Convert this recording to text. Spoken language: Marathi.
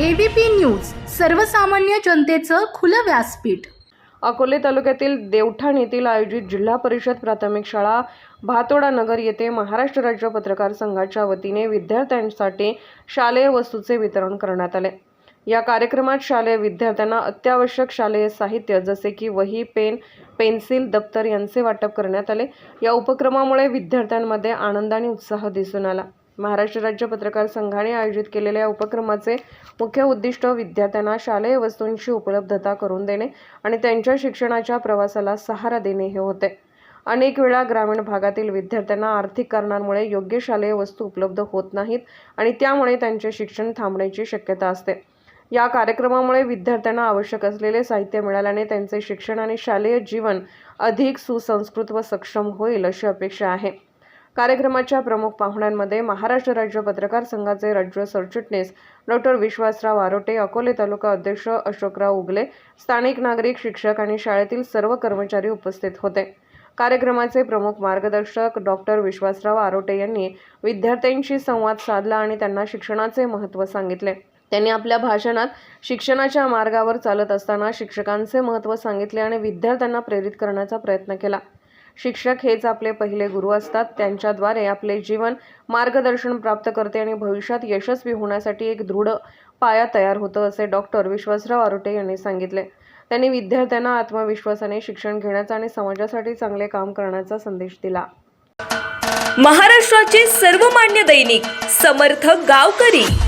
एबीपी न्यूज सर्वसामान्य जनतेचं खुलं व्यासपीठ. अकोले तालुक्यातील देवठाण येथील आयोजित जिल्हा परिषद प्राथमिक शाळा भातोडा नगर येथे महाराष्ट्र राज्य पत्रकार संघाच्या वतीने विद्यार्थ्यांसाठी शालेय वस्तूचे वितरण करण्यात आले. या कार्यक्रमात शालेय विद्यार्थ्यांना अत्यावश्यक शालेय साहित्य जसे की वही पेन पेन्सिल दप्तर यांचे वाटप करण्यात आले. या उपक्रमामुळे विद्यार्थ्यांमध्ये आनंद आणि उत्साह दिसून आला. महाराष्ट्र राज्य पत्रकार संघाने आयोजित केलेल्या या उपक्रमाचे मुख्य उद्दिष्ट विद्यार्थ्यांना शालेय वस्तूंची उपलब्धता करून देणे आणि त्यांच्या शिक्षणाच्या प्रवासाला सहारा देणे हे होते. अनेक वेळा ग्रामीण भागातील विद्यार्थ्यांना आर्थिक कारणांमुळे योग्य शालेय वस्तू उपलब्ध होत नाहीत आणि त्यामुळे त्यांचे शिक्षण थांबण्याची शक्यता असते. या कार्यक्रमामुळे विद्यार्थ्यांना आवश्यक असलेले साहित्य मिळाल्याने त्यांचे शिक्षण आणि शालेय जीवन अधिक सुसंस्कृत व सक्षम होईल अशी अपेक्षा आहे. कार्यक्रमाच्या प्रमुख पाहुण्यांमध्ये महाराष्ट्र राज्य पत्रकार संघाचे राज्य सरचिटणीस डॉक्टर विश्वासराव आरोटे अकोले तालुका अध्यक्ष अशोकराव उगले स्थानिक नागरिक शिक्षक आणि शाळेतील सर्व कर्मचारी उपस्थित होते. कार्यक्रमाचे प्रमुख मार्गदर्शक डॉक्टर विश्वासराव आरोटे यांनी विद्यार्थ्यांशी संवाद साधला आणि त्यांना शिक्षणाचे महत्त्व सांगितले. त्यांनी आपल्या भाषणात शिक्षणाच्या मार्गावर चालत असताना शिक्षकांचे महत्त्व सांगितले आणि विद्यार्थ्यांना प्रेरित करण्याचा प्रयत्न केला. शिक्षक हेच आपले पहिले गुरु असतात. त्यांच्याद्वारे आपले जीवन मार्गदर्शन प्राप्त करते आणि भविष्यात यशस्वी होण्यासाठी एक दृढ पाया तयार होतो असे डॉक्टर विश्वासराव आरोटे यांनी सांगितले. त्यांनी विद्यार्थ्यांना आत्मविश्वासाने शिक्षण घेण्याचा आणि समाजासाठी चांगले काम करण्याचा संदेश दिला. महाराष्ट्राचे सर्वमान्य दैनिक समर्थ गावकरी.